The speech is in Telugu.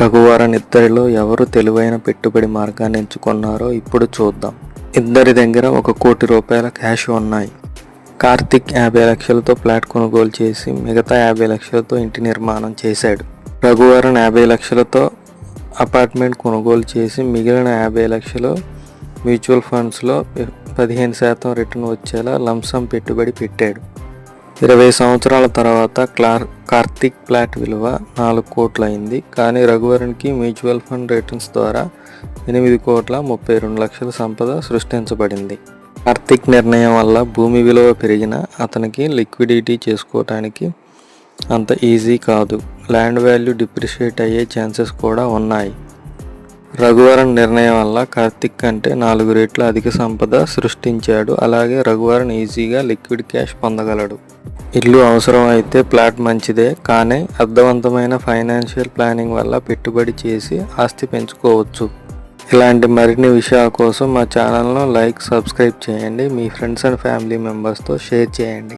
రఘువరన్ ఇద్దరిలో ఎవరు తెలివైన పెట్టుబడి మార్గాన్ని ఎంచుకున్నారో ఇప్పుడు చూద్దాం. ఇద్దరి దగ్గర ఒక కోటి రూపాయల క్యాష్ ఉన్నాయి. కార్తిక్ యాభై లక్షలతో ఫ్లాట్ కొనుగోలు చేసి మిగతా యాభై లక్షలతో ఇంటి నిర్మాణం చేశాడు. రఘువరన్ యాభై లక్షలతో అపార్ట్మెంట్ కొనుగోలు చేసి మిగిలిన యాభై లక్షలు మ్యూచువల్ ఫండ్స్లో పదిహేను శాతం రిటర్న్ వచ్చేలా లంసం పెట్టుబడి పెట్టాడు. ఇరవై సంవత్సరాల తర్వాత క్లార్ కార్తిక్ ప్లాట్ విలువ నాలుగు కోట్లు అయింది కానీ రఘువరన్కి మ్యూచువల్ ఫండ్ రిటర్న్స్ ద్వారా ఎనిమిది కోట్ల ముప్పై రెండు లక్షల సంపద సృష్టించబడింది. కార్తిక్ నిర్ణయం వల్ల భూమి విలువ పెరిగిన అతనికి లిక్విడిటీ చేసుకోవటానికి అంత ఈజీ కాదు. ల్యాండ్ వాల్యూ డిప్రిషియేట్ అయ్యే ఛాన్సెస్ కూడా ఉన్నాయి. రఘువరన్ నిర్ణయం వల్ల కార్తిక్ కంటే నాలుగు రెట్లు అధిక సంపద సృష్టించాడు. అలాగే రఘువరన్ ఈజీగా లిక్విడ్ క్యాష్ పొందగలడు. ఇల్లు అవసరం అయితే ప్లాట్ మంచిదే కానీ అర్థవంతమైన ఫైనాన్షియల్ ప్లానింగ్ వల్ల పెట్టుబడి చేసి ఆస్తి పెంచుకోవచ్చు. ఇలాంటి మరిన్ని విషయాల కోసం మా ఛానల్ను లైక్ సబ్స్క్రైబ్ చేయండి. మీ ఫ్రెండ్స్ అండ్ ఫ్యామిలీ మెంబర్స్తో షేర్ చేయండి.